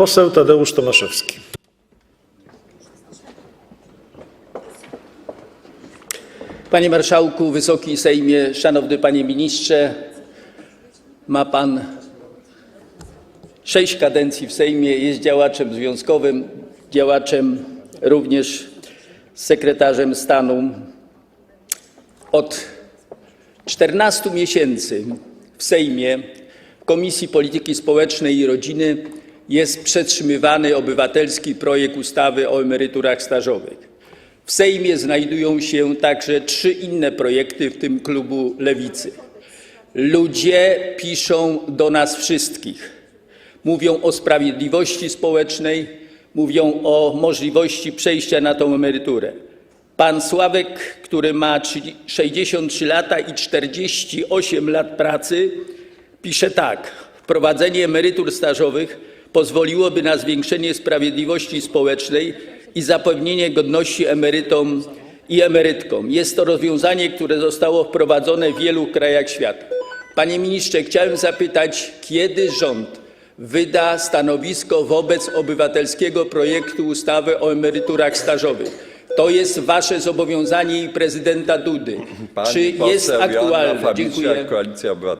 Poseł Tadeusz Tomaszewski. Panie Marszałku, Wysoki Sejmie, Szanowny Panie Ministrze, ma Pan sześć kadencji w Sejmie, jest działaczem związkowym, działaczem również sekretarzem stanu. Od 14 miesięcy w Sejmie w Komisji Polityki Społecznej i Rodziny jest przetrzymywany obywatelski projekt ustawy o emeryturach stażowych. W Sejmie znajdują się także trzy inne projekty, w tym klubu Lewicy. Ludzie piszą do nas wszystkich. Mówią o sprawiedliwości społecznej, mówią o możliwości przejścia na tą emeryturę. Pan Sławek, który ma 30 63 lata i 48 lat pracy, pisze tak: Wprowadzenie emerytur stażowych pozwoliłoby na zwiększenie sprawiedliwości społecznej i zapewnienie godności emerytom i emerytkom. Jest to rozwiązanie, które zostało wprowadzone w wielu krajach świata. Panie ministrze, chciałem zapytać, kiedy rząd wyda stanowisko wobec obywatelskiego projektu ustawy o emeryturach stażowych? To jest wasze zobowiązanie i prezydenta Dudy. Pani Czy jest poseł Joanna aktualne? Fabisiak, Dziękuję. Koalicja Obywatelska.